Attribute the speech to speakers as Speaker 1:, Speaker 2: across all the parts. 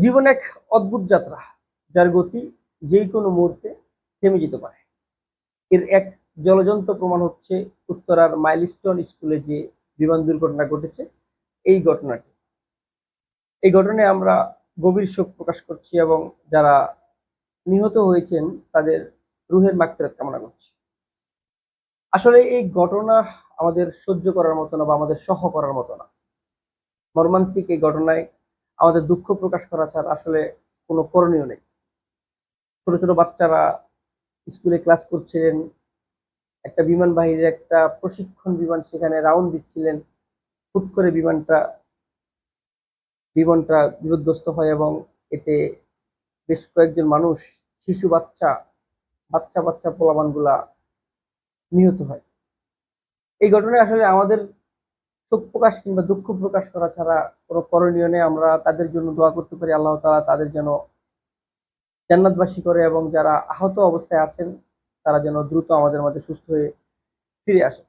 Speaker 1: জীবন এক অদ্ভুত যাত্রা, যার গতি যে কোনো মুহূর্তে থেমে যেতে পারে। এর এক জলজন্ত প্রমাণ হচ্ছে উত্তরার মাইলস্টোন স্কুলে যে বিমান দুর্ঘটনা ঘটেছে, এই ঘটনাটি। এই ঘটনায় আমরা গভীর শোক প্রকাশ করছি এবং যারা নিহত হয়েছেন তাদের রুহের মাগফিরাত কামনা করছি। আসলে এই ঘটনা আমাদের সহ্য করার মতো না বা আমাদের সহ করার মতো না। মর্মান্তিক এই ঘটনায় আমাদের দুঃখ প্রকাশ করা ছাড়া আসলে কোনো করণীয় নেই। ছোট ছোট বাচ্চারা স্কুলে ক্লাস করছিলেন, একটা বিমান বাহিনীর একটা প্রশিক্ষণ বিমান সেখানে রাউন্ড দিচ্ছিলেন। হুট করে বিমানটা বিমানটা বিপদগ্রস্ত হয় এবং এতে বেশ কয়েকজন মানুষ, শিশু বাচ্চা বাচ্চা বাচ্চা পোলাবানগুলা নিহত হয়। এই ঘটনায় আসলে আমাদের শোক প্রকাশ কিংবা দুঃখ প্রকাশ করা ছাড়া কোনো করণীয় নেই। আমরা তাদের জন্য দোয়া করতে পারি। আল্লাহ তাআলা তাদের যেন জান্নাতবাসী করে এবং যারা আহত অবস্থায় আছেন, তারা যেন দ্রুত আমাদের মাঝে সুস্থ হয়ে ফিরে আসে।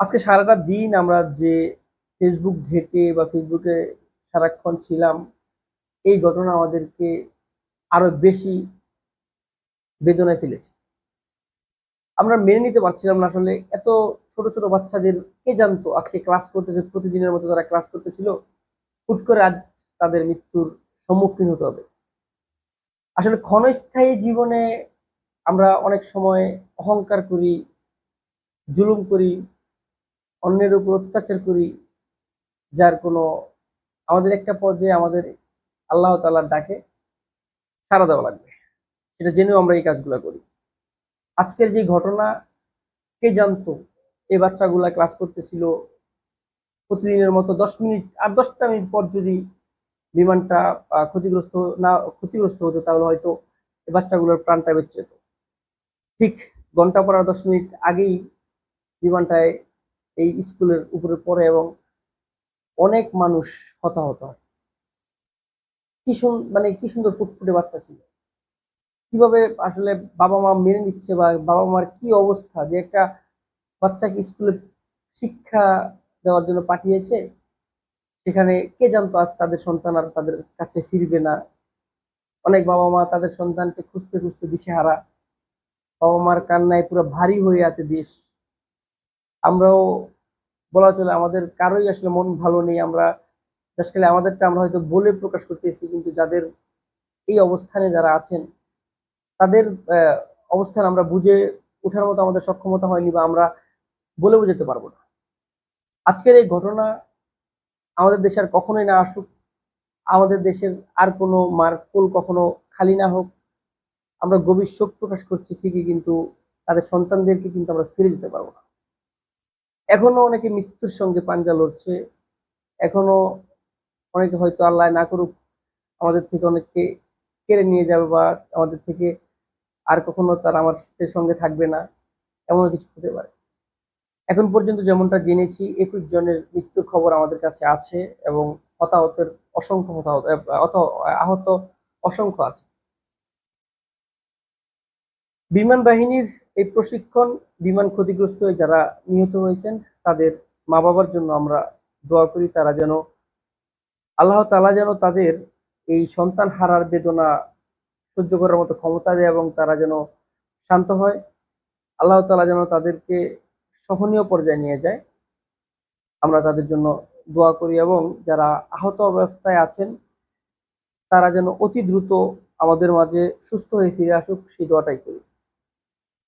Speaker 1: আজকে সারাটা দিন আমরা যে ফেসবুক ঘেটে বা ফেসবুকে সারাক্ষণ ছিলাম, এই ঘটনা আমাদেরকে আরও বেশি বেদনায় ফেলেছে। আমরা মেনে নিতে পারছিলাম না আসলে এত ছোট ছোট বাচ্চাদের, কে জানতো আজকে ক্লাস করতেছে, প্রতিদিনের মতো তারা ক্লাস করতেছিল? হুট করে আজ তাদের মৃত্যুর সম্মুখীন হতে হবে। আসলে ক্ষণস্থায়ী জীবনে আমরা অনেক সময় অহংকার করি, জুলুম করি, অন্যের উপর অত্যাচার করি, যার কোনো আমাদের একটা পর্যায়ে আমাদের আল্লাহ তাআলার ডাকে, সাড়া দেওয়া লাগবে। সেটা জেনেও আমরা এই কাজগুলো করি। আজকের যে ঘটনা, কে জানতো এই বাচ্চাগুলা ক্লাস করতেছিল। প্রতিদিনের মতো দশ মিনিট আর দশটা মিনিট পর যদি বিমানটা ক্ষতিগ্রস্ত না, ক্ষতিগ্রস্ত হতো, তাহলে হয়তো এই বাচ্চাগুলোর প্রাণটা বেঁচে যেত। ঠিক ঘণ্টা পর আর দশ মিনিট আগেই বিমানটায় এই স্কুলের উপরে পড়ে এবং অনেক মানুষ হতাহত হয়। কি মানে কি সুন্দর ফুটফুটে বাচ্চা ছিল। কীভাবে আসলে বাবা মা মেনে নিচ্ছে বা বাবা মার কি অবস্থা? যে একটা বাচ্চাকে স্কুলে শিক্ষা দেওয়ার জন্য পাঠিয়েছে। সেখানে কে জানতো আজ তাদের সন্তান আর তাদের কাছে ফিরবে না? অনেক বাবা মা তাদের সন্তানকে খুঁজতে খুঁজতে দিশেহারা। বাবা মার কান্নায় পুরো ভারী হয়ে আছে দেশ। আমরাও বলা চলে আমাদের কারোই আসলে মন ভালো নেই। আমরা আজকাল আমাদেরটা আমরা হয়তো বলে প্রকাশ করতেছি, কিন্তু যাদের এই অবস্থানে যারা আছেন, তাদের অবস্থান আমরা বুঝে ওঠার মতো আমাদের সক্ষমতা হয়নি বা আমরা বলে বোঝাতে পারব না। আজকের এই ঘটনা আমাদের দেশে আর কখনোই না আসুক। আমাদের দেশের আর কোনো মার কোল কখনো খালি না হোক। আমরা গভীর শোক প্রকাশ করছি ঠিকই কিন্তু তাদের সন্তানদেরকে কিন্তু আমরা ফিরে দিতে পারব না। এখনও অনেকে মৃত্যুর সঙ্গে পাঞ্জা লড়ছে। এখনও অনেকে হয়তো আল্লাহ না করুক আমাদের থেকে অনেককে কেড়ে নিয়ে যাবে বা আমাদের থেকে আর কখনো তারা আমার সঙ্গে থাকবে না এমন কিছু হতে পারে। এখন পর্যন্ত যেমনটা জেনেছি, একুশ জনের মৃত্যুর খবর আমাদের কাছে আছে এবং হতাহতের অসংখ্য হতাহত অত- আহত অসংখ্য আছে। বিমান বাহিনীর এই প্রশিক্ষণ বিমান ক্ষতিগ্রস্ত হয়ে যারা নিহত হয়েছেন, তাদের মা বাবার জন্য আমরা দোয়া করি, তারা যেন আল্লাহ তালা যেন তাদের এই সন্তান হারার বেদনা সহ্য করার মতো ক্ষমতা দেয় এবং তারা যেন শান্ত হয়। আল্লাহ তালা যেন তাদেরকে সহনীয় পর্যায়ে নিয়ে যায়। আমরা তাদের জন্য দোয়া করি এবং যারা আহত অবস্থায় আছেন, তারা যেন অতি দ্রুত আমাদের মাঝে সুস্থ হয়ে ফিরে আসুক, সেই দোয়াটাই করি।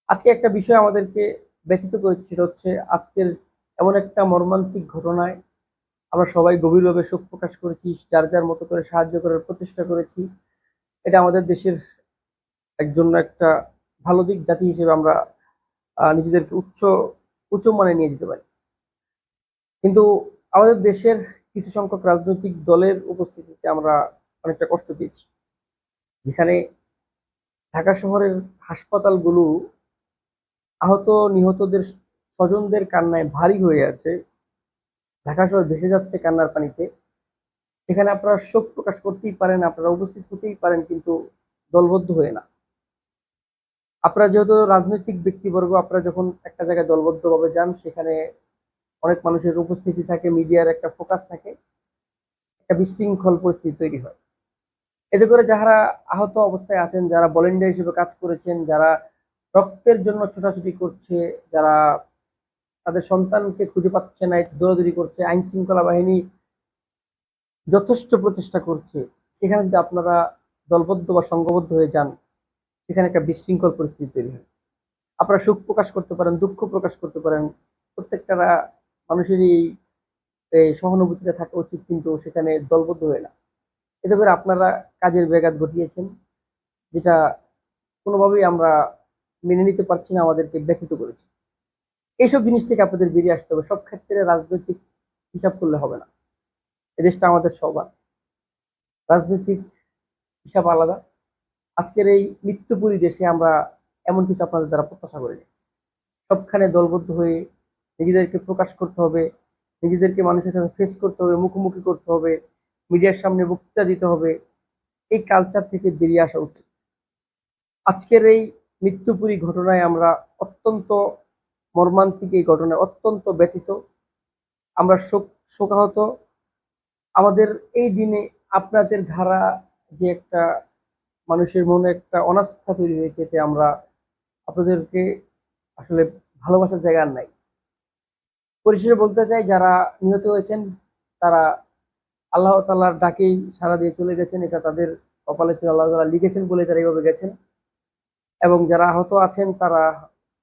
Speaker 1: আজকে একটা বিষয় আমাদেরকে ব্যথিত করেছে হচ্ছে, আজকের এমন একটা মর্মান্তিক ঘটনায় আমরা সবাই গভীরভাবে শোক প্রকাশ করেছি, যার যার মতো করে সাহায্য করার প্রচেষ্টা করেছি। এটা আমাদের দেশের একজন একটা ভালো দিক, জাতি হিসেবে আমরা নিজেদেরকে উচ্চ উচ্চ মানে নিয়ে যেতে পারি। কিন্তু আমাদের দেশের কিছু সংখ্যক রাজনৈতিক দলের উপস্থিতিতে আমরা অনেকটা কষ্ট পেয়েছি। যেখানে ঢাকা শহরের হাসপাতালগুলো আহত নিহতদের স্বজনদের কান্নায় ভারী হয়ে আছে। ঢাকা শহর ভেসে যাচ্ছে কান্নার পানিতে। সেখানে আপনারা শোক প্রকাশ করতেই পারেন, আপনারা উপস্থিত হতেই পারেন, কিন্তু দলবদ্ধ হয়ে না। আপনারা যেহেতু রাজনৈতিক ব্যক্তিবর্গ, আপনারা যখন একটা জায়গায় দলবদ্ধভাবে যান, সেখানে অনেক মানুষের উপস্থিতি থাকে, মিডিয়ার একটা ফোকাস থাকে, একটা বিশৃঙ্খল পরিস্থিতি তৈরি হয়। এতে করে যারা আহত অবস্থায় আছেন, যারা ভলেন্টিয়ার হিসেবে কাজ করেছেন, যারা রক্তের জন্য ছোটাছুটি করছে, যারা তাদের সন্তানকে খুঁজে পাচ্ছে না, দৌড়াদৌড়ি করছে আইন শৃঙ্খলা বাহিনী যথেষ্ট প্রচেষ্টা করছে, সেখানে যদি আপনারা দলবদ্ধ বা সংঘবদ্ধ হয়ে যান সেখানে একটা বিশৃঙ্খল পরিস্থিতি তৈরি হয়। আপনারা সুখ প্রকাশ করতে পারেন, দুঃখ প্রকাশ করতে পারেন। প্রত্যেকটা মানুষেরই এই সহানুভূতিটা থাকা উচিত, কিন্তু সেখানে দলবদ্ধ হয়ে না। এতে করে আপনারা কাজের ব্যাঘাত ঘটিয়েছেন, যেটা কোনোভাবেই আমরা মেনে নিতে পারছি না, আমাদেরকে ব্যথিত করেছে। এইসব জিনিস থেকে আপনাদের বেরিয়ে আসতে হবে। সব ক্ষেত্রে রাজনৈতিক হিসাব করলে হবে না। এ দেশটা আমাদের সবার। রাজনৈতিক হিসাব আলাদা। আজকের এই মৃত্যুপুরী দেশে আমরা এমন কিছু আপনাদের দ্বারা প্রত্যাশা করিনি সবখানে দলবদ্ধ হয়ে নিজেদেরকে প্রকাশ করতে হবে, নিজেদেরকে মানুষের কাছে ফেস করতে হবে, মুখোমুখি করতে হবে, মিডিয়ার সামনে বক্তৃতা দিতে হবে, এই কালচার থেকে বেরিয়ে আসা উচিত। আজকের এই মৃত্যুপুরী ঘটনায় আমরা অত্যন্ত মর্মান্তিক এই ঘটনায় অত্যন্ত ব্যথিত। আমরা শোক, শোকাহত। আমাদের এই দিনে আপনাদের ধারা যে একটা মানুষের মনে একটা অনাস্থা তৈরি হয়েছে এতে আমরা আপনাদেরকে আসলে ভালোবাসার জায়গা নাই। পরিশেষে বলতে চাই, যারা নিহত হয়েছেন, তারা আল্লাহ তাল্লাহর ডাকেই সারা দিয়ে চলে গেছেন। এটা তাদের কপালে ছিল আল্লাহ তালা লিখেছেন বলে তারা এইভাবে গেছেন। এবং যারা আহত আছেন, তারা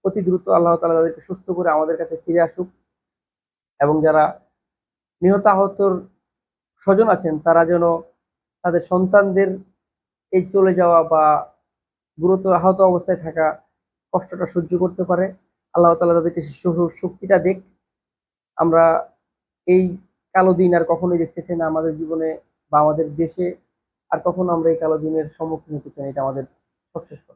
Speaker 1: অতি দ্রুত আল্লাহ তালা তাদেরকে সুস্থ করে আমাদের কাছে ফিরে আসুক। এবং যারা নিহত আহতর স্বজন আছেন, তারা যেন তাদের সন্তানদের এই চলে যাওয়া বা গুরুতর আহত অবস্থায় থাকা কষ্টটা সহ্য করতে পারে। আল্লাহ তালা তাদেরকে শক্তিটা দেখ। আমরা এই কালো দিন আর কখনোই দেখতে চাই না আমাদের জীবনে বা আমাদের দেশে। আর কখনো আমরা এই কালো দিনের সম্মুখীন হতে চাই। এটা আমাদের সবশেষ কথা।